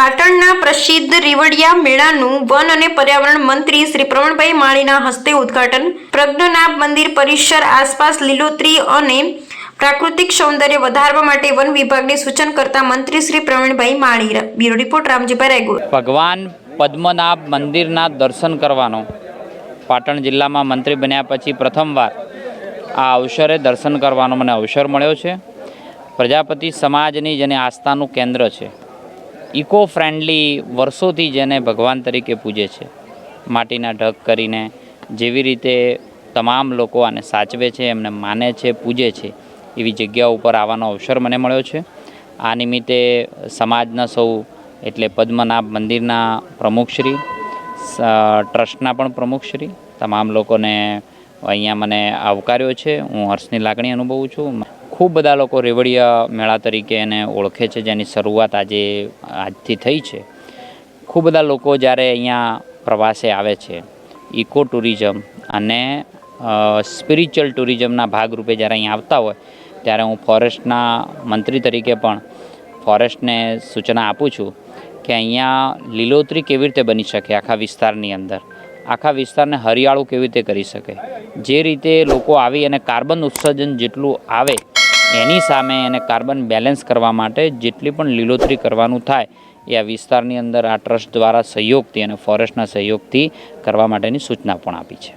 પાટણના પ્રસિદ્ધ રીવડિયા મેળાનું વન અને પર્યાવરણ મંત્રી શ્રી પ્રવણભાઈ માળીના હસ્તે ઉદ્ઘાટન. પ્રજ્ઞનાભ મંદિર પરિસર આસપાસ લીલોતરી અને પ્રાકૃતિક સૌંદર્ય વધારવા માટે વન વિભાગને સૂચન કરતા મંત્રી શ્રી પ્રવીણભાઈ માળી. બ્યુરો રિપોર્ટ, રામજીભાઈ રાયગુડ ભગવાન પદ્મનાભ મંદિરના દર્શન કરવાનો. પાટણ જિલ્લામાં મંત્રી બન્યા પછી પ્રથમવાર આ અવસરે દર્શન કરવાનો મને અવસર મળ્યો છે. પ્રજાપતિ સમાજની જેને આસ્થાનું કેન્દ્ર છે. ઇકો ફ્રેન્ડલી વર્ષોથી જેને ભગવાન તરીકે પૂજે છે, માટીના ઢગ કરીને જેવી રીતે તમામ લોકો આને સાચવે છે, એમને માને છે, પૂજે છે, એવી જગ્યા ઉપર આવવાનો અવસર મને મળ્યો છે. આ નિમિત્તે સમાજના સૌ, એટલે પદ્મનાભ મંદિરના પ્રમુખશ્રી ટ્રસ્ટના પણ પ્રમુખશ્રી, તમામ લોકોને અહીંયા મને આવકાર્યો છે. હું હર્ષની લાગણી અનુભવું છું. ખૂબ બધા લોકો રેવડિયા મેળા તરીકે એને ઓળખે છે, જેની શરૂઆત આજે, આજથી થઈ છે. ખૂબ બધા લોકો જ્યારે અહીંયા પ્રવાસે આવે છે, ઇકો ટુરિઝમ અને સ્પિરિચ્યુઅલ ટુરિઝમના ભાગરૂપે જ્યારે અહીંયા આવતા હોય, ત્યારે હું ફોરેસ્ટના મંત્રી તરીકે પણ ફોરેસ્ટને સૂચના આપું છું કે અહીંયા લીલોતરી કેવી રીતે બની શકે આખા વિસ્તારની અંદર? આખા વિસ્તારને હરિયાળું કેવી રીતે કરી શકે? જે રીતે લોકો આવી અને કાર્બન ઉત્સર્જન જેટલું આવે એની સામે એને કાર્બન બેલેન્સ કરવા માટે જેટલી પણ લીલોતરી કરવાનું થાય, એ આ વિસ્તારની અંદર આ ટ્રસ્ટ દ્વારા સહયોગથી અને ફોરેસ્ટના સહયોગથી કરવા માટેની સૂચના પણ આપી છે.